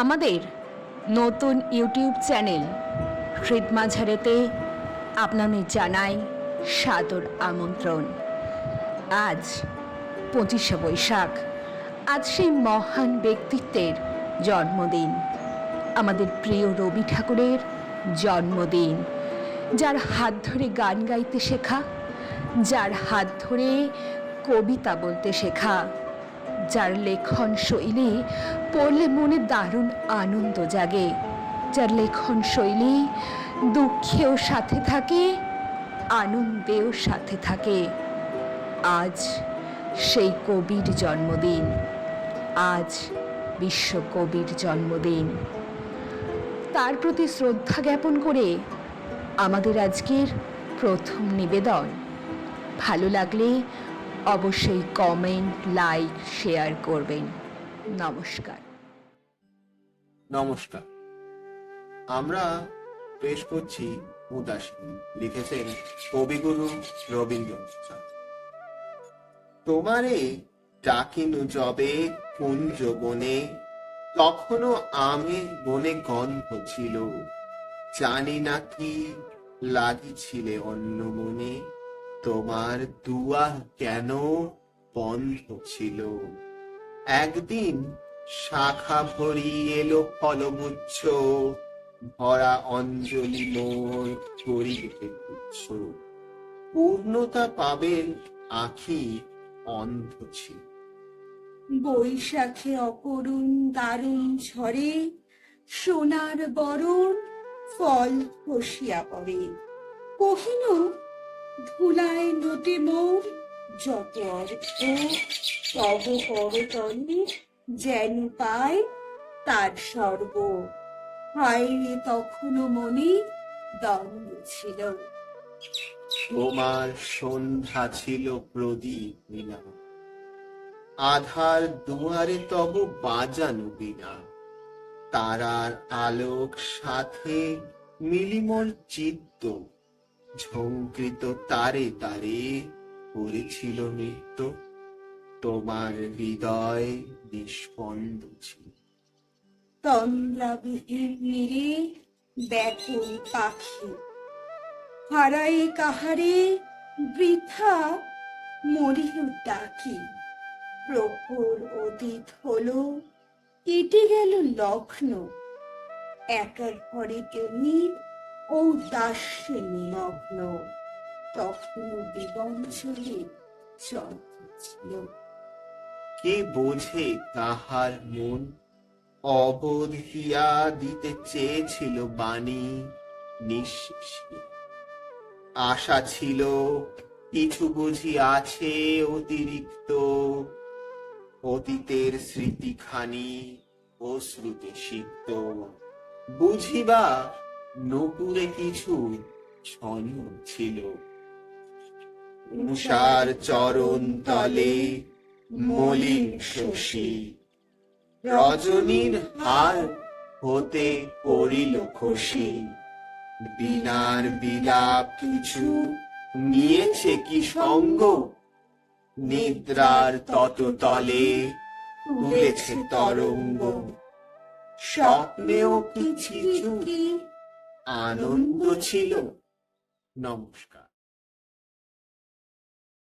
আমাদের নতুন YouTube channel হৃদ মাঝারেতে আপনাদের জানাই সাদর আমন্ত্রণ। আজ পঁচিশে বৈশাখ, আজ সেই মহান ব্যক্তিত্বের জন্মদিন, আমাদের প্রিয় রবি ঠাকুরের জন্মদিন, যার হাত ধরে গান গাইতে শেখা, যার হাত ধরে কবিতা বলতে শেখা। যার লেখন শৈলী পড়লে মনে দারুণ আনন্দ জাগে। যার লেখন শৈলী দুঃখেও সাথে থাকে, আনন্দেও সাথে থাকে। আজ সেই কবির জন্মদিন। আজ বিশ্বকবির জন্মদিন। তার প্রতি শ্রদ্ধা জ্ঞাপন করে আমাদের আজকের প্রথম নিবেদন। ভালো লাগলে অবশ্যই কমেন্ট লাইক শেয়ার করবেন। নমস্কার। নমস্কার। আমরা পেশ করছি উদাসী লিখেছেন কবিগুরু রবীন্দ্রনাথ। তোমারে ডাকিনু জবে কুঞ্জ বনে তখনও আমে বনে গন্ধ ছিল। জানি না কি লাগিছিলে অন্য মনে তোমার দুয়ার কেন বন্ধ ছিল? একদিন শাখা ভরি এলো ফলগুচ্ছ ভরা অঞ্জলি মোর পূর্ণতা পাবেন আখি অন্ধ ছিল। বৈশাখে অপরুণ দারুণ ঝরে, সোনার বরণ ফল খসিয়া পড়ে। কহিন ধুলায় নোটে মোর, যত অর্থ তব করতলে যেন পায় তার সর্ব। হায় রে তখনও মনে দ্বন্দ্ব ছিল। তোমার সন্ধ্যা ছিল প্রদীপ বিনা। আধার দুয়ারে তব বাজানো বিনা। তারার আলোক সাথে মিলিমল চিত্ত ঝঙ্কৃত তারে তারে করেছিল নৃত্য। তোমার হৃদয় নিষ্পন্দ ছিল। ব্যাকুল পাখি। হারাই কাহারে বৃথা মরিল ডাকি। প্রহর অতীত হলো, কেটে গেল লগ্ন। একার ঘরে জমি ও দাস্যে নিমগ্ন। তখনও চন্দ্র ছিল কে বোঝে তাহার মন? অবোধিয়া দিতে চেয়েছিল বাণী নিঃশেষে। আশা ছিল কিছু বুঝি আছে অতিরিক্ত। অতীতের স্মৃতিখানি অশ্রুতে সিক্ত বুঝিবা নপুরে কিছু ছন্ন ছিল। উষার চরণ তলে মলিন শশী, রজনীর হার হতে পড়িল খুশি বিনার বিলাপ কিছু নিয়েছে কি সঙ্গ? নিদ্রার তত তলে তুলেছে তরঙ্গ। স্বপ্নেও কিছু আনন্দ ছিল। নমস্কার।